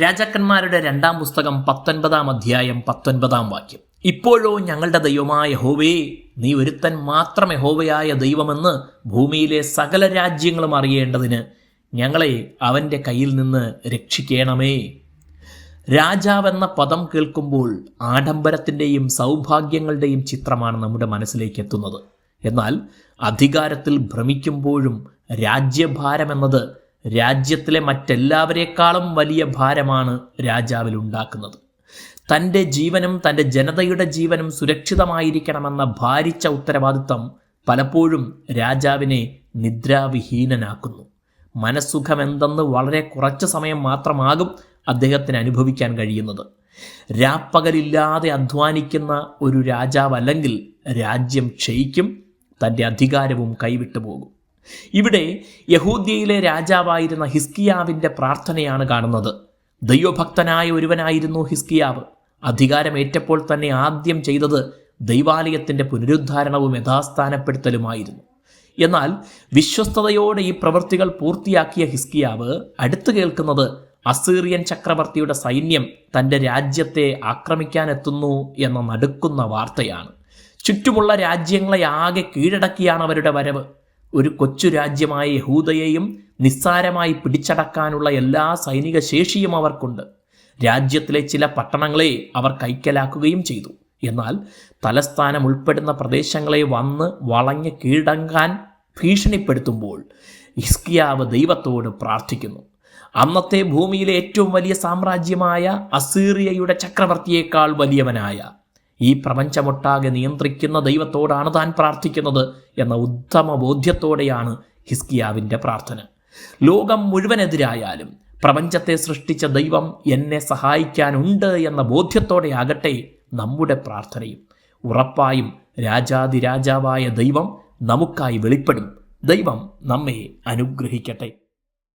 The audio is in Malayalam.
രാജാക്കന്മാരുടെ രണ്ടാം പുസ്തകം പത്തൊൻപതാം അധ്യായം പത്തൊൻപതാം വാക്യം. ഇപ്പോഴോ ഞങ്ങളുടെ ദൈവമായ ഹോവേ നീ ഒരുത്തൻ മാത്രമേ ഹോവയായ ദൈവമെന്ന് ഭൂമിയിലെ സകല രാജ്യങ്ങളും അറിയേണ്ടതിന് ഞങ്ങളെ അവന്റെ കയ്യിൽ നിന്ന് രക്ഷിക്കണമേ. രാജാവെന്ന പദം കേൾക്കുമ്പോൾ ആഡംബരത്തിന്റെയും സൗഭാഗ്യങ്ങളുടെയും ചിത്രമാണ് നമ്മുടെ മനസ്സിലേക്ക് എത്തുന്നത്. എന്നാൽ അധികാരത്തിൽ ഭ്രമിക്കുമ്പോഴും രാജ്യഭാരമെന്നത് രാജ്യത്തിലെ മറ്റെല്ലാവരേക്കാളും വലിയ ഭാരമാണ് രാജാവിൽ ഉണ്ടാക്കുന്നത് തന്റെ ജീവനും തന്റെ ജനതയുടെ ജീവനും സുരക്ഷിതമായിരിക്കണമെന്ന ഭാരിച്ച ഉത്തരവാദിത്തം പലപ്പോഴും രാജാവിനെ നിദ്രാവിഹീനനാക്കുന്നു. മനസ്സുഖമെന്തെന്ന് വളരെ കുറച്ച് സമയം മാത്രമാകും അദ്ദേഹത്തിന് അനുഭവിക്കാൻ കഴിയുന്നത്. രാപ്പകലില്ലാതെ അധ്വാനിക്കുന്ന ഒരു രാജാവല്ലെങ്കിൽ രാജ്യം ക്ഷയിക്കും തന്റെ അധികാരവും കൈവിട്ടു പോകും ഇവിടെ യഹൂദ്യയിലെ രാജാവായിരുന്ന ഹിസ്കിയാവിന്റെ പ്രാർത്ഥനയാണ് കാണുന്നത്. ദൈവഭക്തനായ ഒരുവനായിരുന്നു ഹിസ്കിയാവ്. അധികാരമേറ്റപ്പോൾ തന്നെ ആദ്യം ചെയ്തത് ദൈവാലയത്തിന്റെ പുനരുദ്ധാരണവും യഥാസ്ഥാനപ്പെടുത്തലുമായിരുന്നു. എന്നാൽ വിശ്വസ്തയോടെ ഈ പ്രവൃത്തികൾ പൂർത്തിയാക്കിയ ഹിസ്കിയാവ് അടുത്തു കേൾക്കുന്നത് അസീറിയൻ ചക്രവർത്തിയുടെ സൈന്യം തന്റെ രാജ്യത്തെ ആക്രമിക്കാനെത്തുന്നു എന്ന നടുക്കുന്ന വാർത്തയാണ്. ചുറ്റുമുള്ള രാജ്യങ്ങളെ ആകെ കീഴടക്കിയാണ് അവരുടെ വരവ്. ഒരു കൊച്ചു രാജ്യമായ യഹൂദയെയും നിസ്സാരമായി പിടിച്ചടക്കാനുള്ള എല്ലാ സൈനിക ശേഷിയും അവർക്കുണ്ട്. രാജ്യത്തിലെ ചില പട്ടണങ്ങളെ അവർ കൈക്കലാക്കുകയും ചെയ്തു. എന്നാൽ തലസ്ഥാനം ഉൾപ്പെടുന്ന പ്രദേശങ്ങളെ വന്ന് വളഞ്ഞ് കീഴടങ്ങാൻ ഭീഷണിപ്പെടുത്തുമ്പോൾ ഇസ്കിയാവ് ദൈവത്തോട് പ്രാർത്ഥിക്കുന്നു. അന്നത്തെ ഭൂമിയിലെ ഏറ്റവും വലിയ സാമ്രാജ്യമായ അസീറിയയുടെ ചക്രവർത്തിയേക്കാൾ വലിയവനായ ഈ പ്രപഞ്ചമൊട്ടാകെ നിയന്ത്രിക്കുന്ന ദൈവത്തോടാണ് താൻ പ്രാർത്ഥിക്കുന്നത് എന്ന ഉത്തമ ബോധ്യത്തോടെയാണ് ഹിസ്കിയാവിന്റെ പ്രാർത്ഥന. ലോകം മുഴുവനെതിരായാലും പ്രപഞ്ചത്തെ സൃഷ്ടിച്ച ദൈവം എന്നെ സഹായിക്കാനുണ്ട് എന്ന ബോധ്യത്തോടെയാകട്ടെ നമ്മുടെ പ്രാർത്ഥനയും. ഉറപ്പായും രാജാതിരാജാവായ ദൈവം നമുക്കായി വെളിപ്പെടും. ദൈവം നമ്മെ അനുഗ്രഹിക്കട്ടെ.